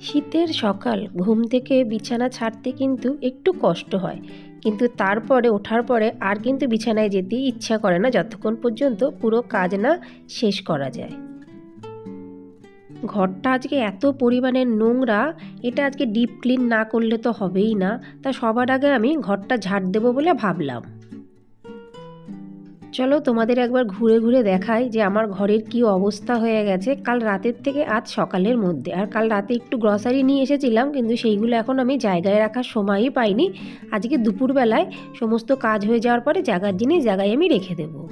শীতের সকাল, ঘুম থেকে বিছানা ছাড়তে কিন্তু একটু কষ্ট হয়। কিন্তু তারপরে, ওঠার পরে আর কিন্তু বিছানায় যেতে ইচ্ছা করে না, যতক্ষণ পর্যন্ত পুরো কাজ না শেষ করা যায়। ঘরটা আজকে এত পরিমাণে নোংরা, এটা আজকে ডিপ ক্লিন না করলে তো হবেই না। তা সবার আগে আমি ঘরটা ঝাড় দেবো বলে ভাবলাম। চলো তোমাদের একবার ঘুরে ঘুরে দেখাই যে আমার ঘরের কি অবস্থা হয়ে গেছে। কাল রাতের থেকে আজ সকালের মধ্যে। আর কাল রাতে একটু গ্রসারি নিয়ে এসেছিলাম, কিন্তু সেইগুলো এখন আমি জায়গায় রাখার সময়ই পাইনি। আজকে দুপুরবেলায় সমস্ত কাজ হয়ে যাওয়ার পরে জায়গার জিনিস জায়গায় আমি রেখে দেবো।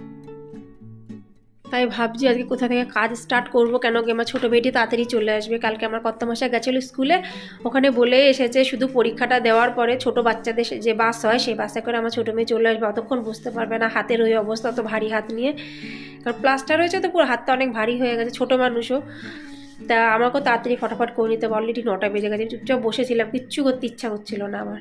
তাই ভাবছি আজকে কোথা থেকে কাজ স্টার্ট করব, কেন কি আমার ছোটো মেয়েটি তাড়াতাড়ি চলে আসবে? কালকে আমার কর্তামশাই গেছিল স্কুলে, ওখানে বলে এসেছে শুধু পরীক্ষাটা দেওয়ার পরে ছোট বাচ্চাদের যে বাস হয়, সেই বাসে করে আমার ছোটো মেয়ে চলে আসবে। অতক্ষণ বুঝতে পারবে না হাতের ওই অবস্থা, তো ভারী হাত নিয়ে। কারণ প্লাস্টার হয়েছে তো পুরো হাতটা অনেক ভারী হয়ে গেছে, ছোটো মানুষও। তা আমাকেও তাড়াতাড়ি ফটাফট করে নিতে অলরেডি নটা বেজে গেছে, চুপচাপ বসেছিলাম, কিচ্ছু করতে ইচ্ছা করছিল না আমার।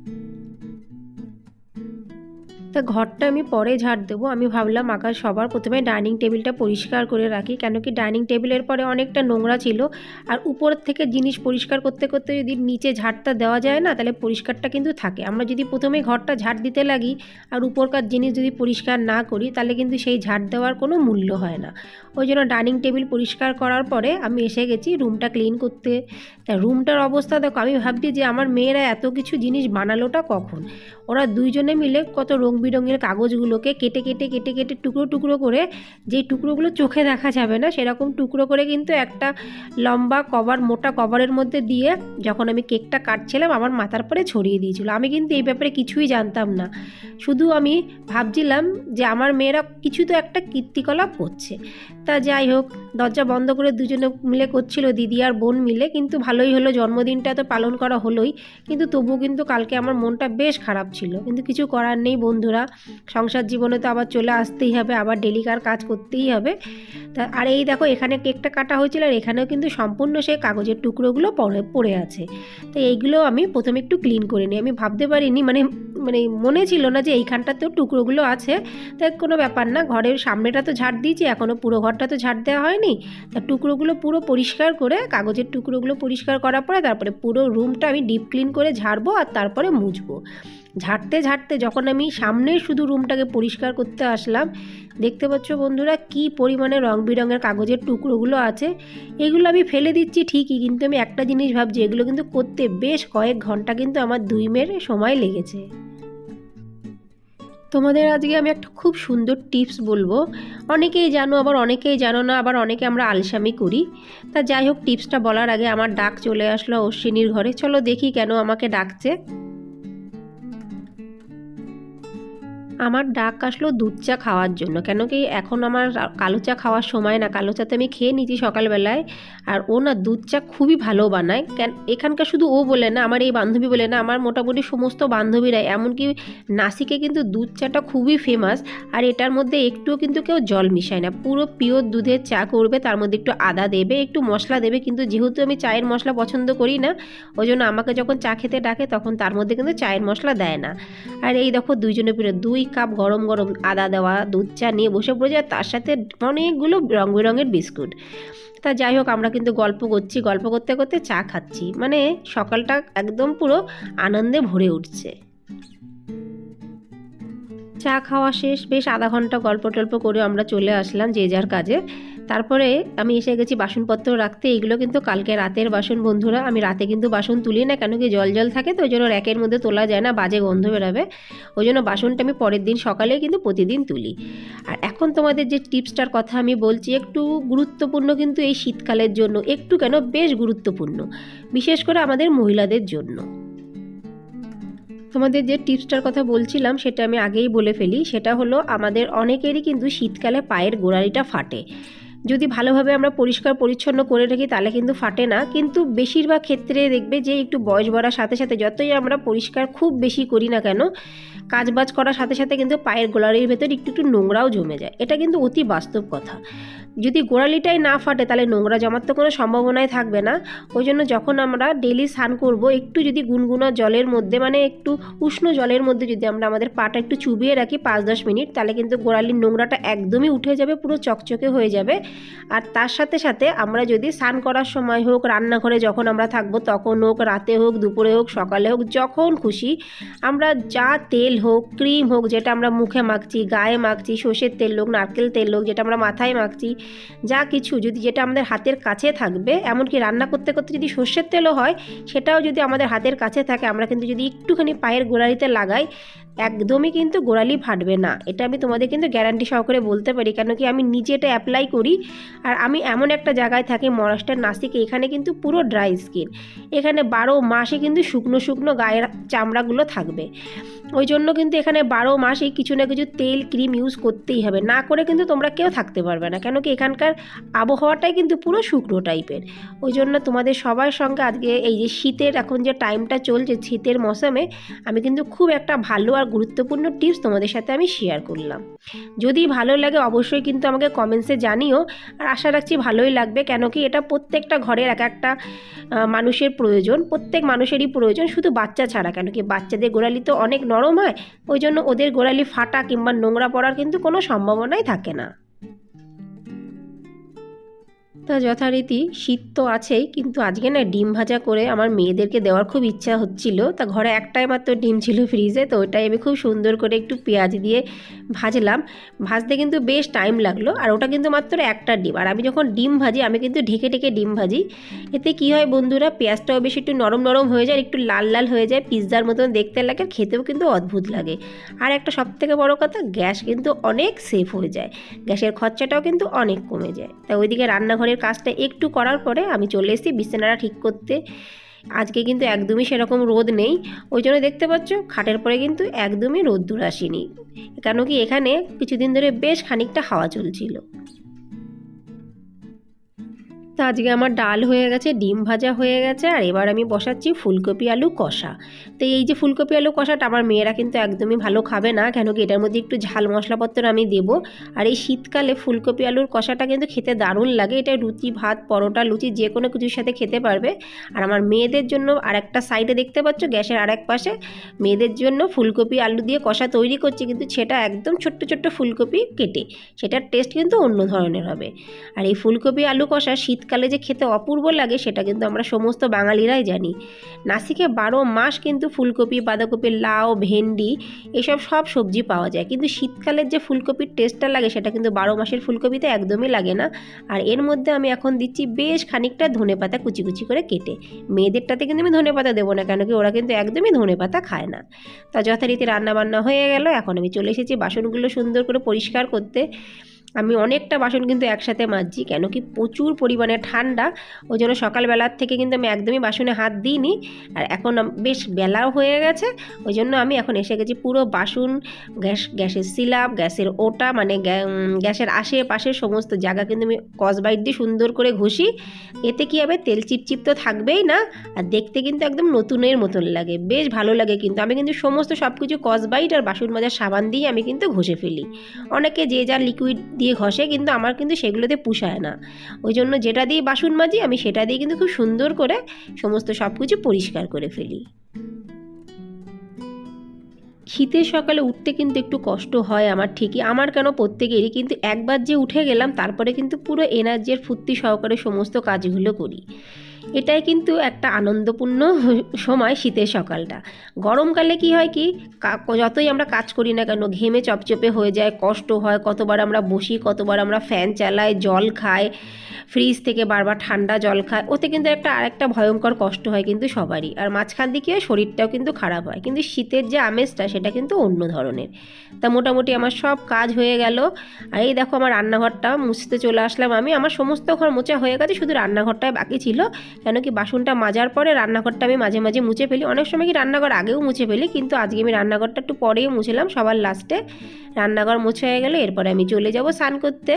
তা ঘরটা আমি পরে ঝাড় দেবো। আমি ভাবলাম আকাশ সবার প্রথমে ডাইনিং টেবিলটা পরিষ্কার করে রাখি, কেন কি ডাইনিং টেবিলের পরে অনেকটা নোংরা ছিল। আর উপর থেকে জিনিস পরিষ্কার করতে করতে যদি নিচে ঝাড়টা দেওয়া যায় না, তাহলে পরিষ্কারটা কিন্তু থাকে। আমরা যদি প্রথমে ঘরটা ঝাড় দিতে লাগি আর উপরকার জিনিস যদি পরিষ্কার না করি, তাহলে কিন্তু সেই ঝাড় দেওয়ার কোনো মূল্য হয় না। ওই জন্য ডাইনিং টেবিল পরিষ্কার করার পরে আমি এসে গেছি রুমটা ক্লিন করতে। তা রুমটার অবস্থা দেখো, আমি ভাবছি যে আমার মেয়েরা এত কিছু জিনিস বানালোটা কখন? ওরা দুইজনে মিলে কত রং বেরঙের কাগজগুলোকে কেটে কেটে কেটে কেটে টুকরো টুকরো করে যেই টুকরোগুলো চোখে দেখা যাবে না সেরকম টুকরো করে কিন্তু একটা লম্বা কভার, মোটা কভারের মধ্যে দিয়ে যখন আমি কেকটা কাটছিলাম আমার মাথার পরে ছড়িয়ে দিয়েছিল। আমি কিন্তু এই ব্যাপারে কিছুই জানতাম না। শুধু আমি ভাবছিলাম যে আমার মেয়েরা কিছু তো একটা কীর্তিকলাপ করছে। তা যাই হোক, দরজা বন্ধ করে দুজনে মিলে করছিল, দিদি আর বোন মিলে। কিন্তু ভালোই হলো, জন্মদিনটা তো পালন করা হলোই। কিন্তু তবুও কিন্তু কালকে আমার মনটা বেশ খারাপ ছিল। কিন্তু কিছু করার নেই বন্ধুরা, সংসার জীবনে তো আবার চলে আসতেই হবে, আবার ডেলিকার কাজ করতেই হবে। তা, আর এই দেখো, এখানে কেকটা কাটা হয়েছিল আর এখানেও কিন্তু সম্পূর্ণ সেই কাগজের টুকরোগুলো পড়ে পড়ে আছে। তো এইগুলো আমি প্রথমে একটু ক্লিন করে নিই। আমি ভাবতে পারিনি মানে মানে মনে ছিল না যে এইখানটাতেও টুকরোগুলো আছে। তাই কোনো ব্যাপার না, ঘরের সামনেটা তো ঝাড় দিয়েছি, এখনও পুরো ঘরটা তো ঝাড় দেওয়া হয়নি। তা, টুকরোগুলো পুরো পরিষ্কার করে, কাগজের টুকরোগুলো পরিষ্কার করার পরে, তারপরে পুরো রুমটা আমি ডিপ ক্লিন করে ঝাড়বো আর তারপরে মুছবো। ঝাড়তে ঝাড়তে যখন আমি সামনে শুধু রুমটাকে পরিষ্কার করতে আসলাম, দেখতে পাচ্ছ বন্ধুরা কি পরিমাণে রং বেরঙের কাগজের টুকরোগুলো আছে। এগুলো আমি ফেলে দিচ্ছি ঠিকই, কিন্তু আমি একটা জিনিস ভাবছি, এগুলো কিন্তু করতে বেশ কয়েক ঘণ্টা কিন্তু আমার দুই মেয়ের সময় লেগেছে। তোমাদের আজকে আমি একটা খুব সুন্দর টিপস বলব। অনেকেই জানো, আবার অনেকেই জানো না, আবার অনেকে আমরা আলসামি করি। তা যাই হোক, টিপসটা বলার আগে আমার ডাক চলে আসলো অশ্বিনীর ঘরে। চলো দেখি কেন আমাকে ডাকছে। আমার ডাক আসলো দুধ চা খাওয়ার জন্য। কেন কি এখন আমার কালো চা খাওয়ার সময় না, কালো চা তো আমি খেয়ে নিয়েছি সকালবেলায়। আর ও না দুধ চা খুবই ভালো বানায়। কেন, এখানকার শুধু ও বলে না, আমার এই বান্ধবী বলে না, আমার মোটামুটি সমস্ত বান্ধবীরাই। এমনকি নাসিকে কিন্তু দুধ চাটা খুবই ফেমাস আর এটার মধ্যে একটুও কিন্তু কেউ জল মিশায় না। পুরো পিওর দুধের চা করবে, তার মধ্যে একটু আদা দেবে, একটু মশলা দেবে, কিন্তু যেহেতু আমি চায়ের মশলা পছন্দ করি না, ওই জন্য আমাকে যখন চা খেতে ডাকে, তখন তার মধ্যে কিন্তু চায়ের মশলা দেয় না। আর এই দেখো দুইজনে পিড়ে দুই কাপ গরম গরম আদা দেওয়া, দুধ চা নিয়ে বসে পড়ে যায় তার সাথে অনেকগুলো রং বেরঙের বিস্কুট। তা যাই হোক, আমরা কিন্তু গল্প করছি, গল্প করতে করতে চা খাচ্ছি। মানে সকালটা একদম পুরো আনন্দে ভরে উঠছে। চা খাওয়া শেষ, বেশ আধা ঘণ্টা গল্প টল্প করে আমরা চলে আসলাম যে যার কাজে। তারপরে আমি এসে গেছি বাসনপত্র রাখতে। এগুলো কিন্তু কালকে রাতের বাসন বন্ধুরা। আমি রাতে কিন্তু বাসন তুলি না কেন কি জল জল থাকে তো ওই জন্য র্যাকের মধ্যে তোলা যায় না, বাজে গন্ধ বেরাবে। ওই জন্য বাসনটা আমি পরের দিন সকালে কিন্তু প্রতিদিন তুলি। আর এখন তোমাদের যে টিপসটার কথা আমি বলছি, একটু গুরুত্বপূর্ণ কিন্তু এই শীতকালের জন্য, একটু কেন বেশ গুরুত্বপূর্ণ। বিশেষ করে আমাদের মহিলাদের জন্য। তোমাদের যে টিপসটার কথা বলছিলাম, সেটা আমি আগেই বলে ফেলি। সেটা হলো, আমাদের অনেকেরই কিন্তু শীতকালে পায়ের গোড়ালিটা ফাটে। যদি ভালোভাবে আমরা পরিষ্কার পরিচ্ছন্ন করে রাখি, তাহলে কিন্তু ফাটে না। কিন্তু বেশিরভাগ ক্ষেত্রে দেখবে যে একটু বয়স বাড়ার সাথে সাথে, যতই আমরা পরিষ্কার খুব বেশি করি না কেন, কাজবাজ করার সাথে সাথে কিন্তু পায়ের গোলারির ভেতর একটু একটু নোংরাও জমে যায়। এটা কিন্তু অতি বাস্তব কথা। যদি গোড়ালিটাই না ফাটে, তাহলে নোংরা জমার তো কোনো সম্ভাবনাই থাকবে না। ওই জন্য যখন আমরা ডেলি স্নান করব, একটু যদি গুনগুনা জলের মধ্যে মানে একটু উষ্ণ জলের মধ্যে যদি আমরা আমাদের পাটা একটু চুবিয়ে রাখি পাঁচ দশ মিনিট, তাহলে কিন্তু গোড়ালির নোংরাটা একদমই উঠে যাবে, পুরো চকচকে হয়ে যাবে। আর তার সাথে সাথে আমরা যদি স্নান করার সময় হোক, রান্নাঘরে যখন আমরা থাকব, তখন হোক, রাতে হোক, দুপুরে হোক, সকালে হোক, যখন খুশি, আমরা যা তেল হোক, ক্রিম হোক, যেটা আমরা মুখে মাখছি, গায়ে মাখছি, সর্ষের তেল হোক, নারকেল তেল হোক, যেটা আমরা মাথায় মাখছি যা কিছু যদি যেটা আমাদের হাতের কাছে থাকবে, এমনকি রান্না করতে করতে যদি সর্ষের তেলও হয়, সেটাও যদি আমাদের হাতের কাছে থাকে, আমরা কিন্তু যদি একটুখানি পায়ের গোড়ালিতে লাগাই একদমই কিন্তু গোড়ালি ফাটবে না। এটা আমি তোমাদের কিন্তু গ্যারান্টি সহকারে বলতে পারি কেন কি আমি নিজে এটা অ্যাপ্লাই করি আর আমি এমন একটা জায়গায় থাকি, মহারাষ্ট্রের নাসিকে, এখানে কিন্তু পুরো ড্রাই স্কিন এখানে বারো মাসে কিন্তু শুকনো শুকনো গায়ের চামড়াগুলো থাকবে। ওই জন্য কিন্তু এখানে বারো মাসে কিছু না কিছু তেল ক্রিম ইউজ করতেই হবে। না করে কিন্তু তোমরা কেউ থাকতে পারবে না কেন কি এখানকার আবহাওয়াটাই কিন্তু পুরো শুকনো টাইপের ওই জন্য তোমাদের সবার সঙ্গে আজকে এই যে শীতের এখন যে টাইমটা চলছে, শীতের মৌসুমে, আমি কিন্তু খুব একটা ভালো আর গুরুত্বপূর্ণ টিপস তোমাদের সাথে আমি শেয়ার করলাম। যদি ভালো লাগে অবশ্যই কিন্তু আমাকে কমেন্টসে জানিও। আর আশা রাখছি ভালোই লাগবে, কেন কি এটা প্রত্যেকটা ঘরের এক একটা মানুষের প্রয়োজন, প্রত্যেক মানুষেরই প্রয়োজন, শুধু বাচ্চা ছাড়া, কেন কি বাচ্চাদের গোড়ালি তো অনেক নরম হয়, ওই জন্য ওদের গোড়ালি ফাটা কিংবা নোংরা পড়ার কিন্তু কোনো সম্ভাবনাই থাকে না। তা যথারীতি শীত তো আছেই, কিন্তু আজকে না ডিম ভাজা করে আমার মেয়েদেরকে দেওয়ার খুব ইচ্ছা হচ্ছিল। তা ঘরে একটাই মাত্র ডিম ছিল ফ্রিজে, তো ওটাই আমি খুব সুন্দর করে একটু পেঁয়াজ দিয়ে ভাজলাম। ভাজতে কিন্তু বেশ টাইম লাগল, আর ওটা কিন্তু মাত্র একটা ডিম। আর আমি যখন ডিম ভাজি, আমি কিন্তু ঢেকে ঢেকে ডিম ভাজি। এতে কি হয় বন্ধুরা, পেঁয়াজটাও বেশ একটু নরম নরম হয়ে যায় একটু লাল লাল হয়ে যায়, পিৎজার মতন দেখতে লাগে, খেতেও কিন্তু অদ্ভুত লাগে। আর একটা সবথেকে বড় কথা, গ্যাস কিন্তু অনেক সেফ হয়ে যায়। গ্যাসের খরচাটাও কিন্তু অনেক কমে যায়। তা ওইদিকে রান্নাঘরের কাজটা একটু করার পরে আমি চলে এসেছি বিছানাটা ঠিক করতে। আজকে কিন্তু একদমই সেরকম রোদ নেই। ওই জন্য দেখতে পাচ্ছ, খাটের পরে কিন্তু একদমই রোদ্দুর আসেনি। কেন কি এখানে কিছুদিন ধরে বেশ খানিকটা হাওয়া চলছিল। তো আজকে আমার ডাল হয়ে গেছে, ডিম ভাজা হয়ে গেছে, আর এবার আমি বসাচ্ছি ফুলকপি আলু কষা। তো এই যে ফুলকপি আলু কষাটা আমার মেয়েরা কিন্তু একদমই ভালো খাবে না কেন কি এটার মধ্যে একটু ঝাল মশলাপত্র আমি দেব। আর এই শীতকালে ফুলকপি আলুর কষাটা কিন্তু খেতে দারুণ লাগে, এটা রুটি, ভাত, পরোটা, লুচি যে কোনো কিছুর সাথে খেতে পারবে। আর আমার মেয়েদের জন্য আরেকটা সাইডে দেখতে পাচ্ছ, গ্যাসের আরেক পাশে, মেয়েদের জন্য ফুলকপি আলু দিয়ে কষা তৈরি করছি, কিন্তু সেটা একদম ছোট্ট ছোট্ট ফুলকপি কেটে, সেটার টেস্ট কিন্তু অন্য ধরনের হবে। আর এই ফুলকপি আলু কষা শীতকালে যে খেতে অপূর্ব লাগে, সেটা কিন্তু আমরা সমস্ত বাঙালিরাই জানি। নাসিকে বারো মাস কিন্তু ফুলকপি, বাঁধাকপি, লাউ, ভেন্ডি এসব সব সবজি পাওয়া যায়। কিন্তু শীতকালের যে ফুলকপির টেস্টটা লাগে, সেটা কিন্তু বারো মাসের ফুলকপিতে একদমই লাগে না। আর এর মধ্যে আমি এখন দিচ্ছি বেশ খানিকটা ধনে পাতা কুচি কুচি করে কেটে। মেয়েদেরটাতে কিন্তু আমি ধনে পাতা দেবো না, কেন কি ওরা কিন্তু একদমই ধনে পাতা খায় না। তা যথারীতি রান্না বান্না হয়ে গেল, এখন আমি চলে এসেছি বাসনগুলো সুন্দর করে পরিষ্কার করতে। আমি অনেকটা বাসন কিন্তু একসাথে মাজছি, কেন কি প্রচুর পরিমাণে ঠান্ডা, ওই জন্য সকালবেলার থেকে কিন্তু আমি একদমই বাসনে হাত দিইনি। আর এখন বেশ বেলাও হয়ে গেছে, ওই জন্য আমি এখন এসে গেছি পুরো বাসন, গ্যাস, গ্যাসের সিলাপ, গ্যাসের ওটা মানে গ্যা- গ্যাসের আশেপাশে সমস্ত জায়গা কিন্তু আমি কসবাইট দিয়ে সুন্দর করে ঘষি। এতে কী হবে, তেল চিপচিপ তো থাকবেই না, আর দেখতে কিন্তু একদম নতুনের মতন লাগে, বেশ ভালো লাগে কিন্তু। আমি কিন্তু সমস্ত সব কিছু কসবাইট আর বাসন মাজার সাবান দিয়ে আমি কিন্তু ঘষে ফেলি। অনেকে যে যা লিকুইড দিয়ে ঘষে কিন্তু আমার কিন্তু সেগুলোতে পুষায় না। ওই জন্য যেটা দিয়ে বাসন মাজি, আমি সেটা দিয়ে কিন্তু খুব সুন্দর করে সমস্ত সব কিছু পরিষ্কার করে ফেলি। শীতের সকালে উঠতে কিন্তু একটু কষ্ট হয় আমার ঠিকই। আমার কেন প্রত্যেকেরই কিন্তু একবার যে উঠে গেলাম, তারপরে কিন্তু পুরো এনার্জির ফুর্তি সহকারে সমস্ত কাজগুলো করি। এটাই কিন্তু একটা আনন্দপূর্ণ সময় শীতের সকালটা। গরমকালে কি হয় কি যতই আমরা কাজ করি না কেন, ঘেমে চপচপে হয়ে যায়, কষ্ট হয়, কতবার আমরা বসি, কতবার আমরা ফ্যান চালাই, জল খাই, ফ্রিজ থেকে বারবার ঠান্ডা জল খায় ওতে কিন্তু একটা, আরেকটা ভয়ঙ্কর কষ্ট হয় কিন্তু সবারই। আর মাঝখান দিকে শরীরটাও কিন্তু খারাপ হয়। কিন্তু শীতের যে আমেজটা, সেটা কিন্তু অন্য ধরনের। তা মোটামুটি আমার সব কাজ হয়ে গেল। আর এই দেখো আমার রান্নাঘরটা মুছতে চলে আসলাম আমি। আমার সমস্ত ঘর মোচা হয়ে গেছে, শুধু রান্নাঘরটাই বাকি ছিল। কেন কি বাসনটা মাজার পরে রান্নাঘরটা আমি মাঝে মাঝে মুছে ফেলি। অনেক সময় কি রান্নাঘর আগেও মুছে ফেলি, কিন্তু আজকে আমি রান্নাঘরটা একটু পরেই মুছলাম, সবার লাস্টে রান্নাঘর মুছে হয়ে গেলে এরপরে আমি চলে যাব স্নান করতে,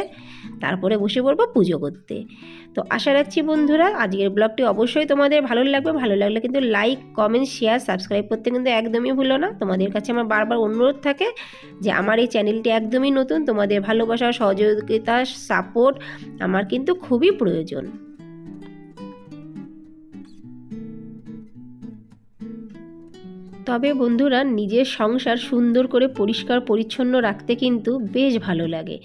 তারপরে বসে পড়ব পুজো করতে। তো আশা রাখছি বন্ধুরা, আজকের ব্লগটি অবশ্যই তোমাদের ভালো লাগবে। ভালো লাগলে কিন্তু লাইক, কমেন্ট, শেয়ার, সাবস্ক্রাইব করতে কিন্তু একদমই ভুলো না। তোমাদের কাছে আমার বারবার অনুরোধ থাকে যে আমার এই চ্যানেলটি একদমই নতুন, তোমাদের ভালোবাসা, সহযোগিতা সাপোর্ট আমার কিন্তু খুবই প্রয়োজন। তবে বন্ধুরা নিজের সংসার সুন্দর করে পরিষ্কার পরিচ্ছন্ন রাখতে কিন্তু বেশ ভালো লাগে।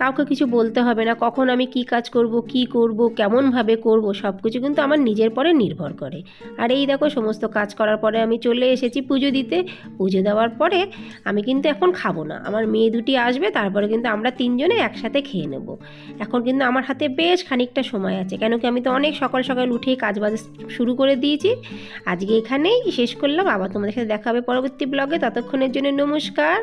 কাউকে কিছু বলতে হবে না, কখন আমি কি কাজ করব, কি করব, কেমনভাবে করব সব কিছু কিন্তু আমার নিজের পরে নির্ভর করে। আর এই দেখো, সমস্ত কাজ করার পরে আমি চলে এসেছি পুজো দিতে। পুজো দেওয়ার পরে আমি কিন্তু এখন খাব না। আমার মেয়ে দুটি আসবে, তারপরে কিন্তু আমরা তিনজনে একসাথে খেয়ে নেব। এখন কিন্তু আমার হাতে বেশ খানিকটা সময় আছে, কেন কি আমি তো অনেক সকাল সকাল উঠেই কাজ বাজ শুরু করে দিয়েছি। আজকে এখানেই শেষ করলাম। আবার তোমাদের সাথে দেখা হবে পরবর্তী ব্লগে ততক্ষণের জন্য নমস্কার।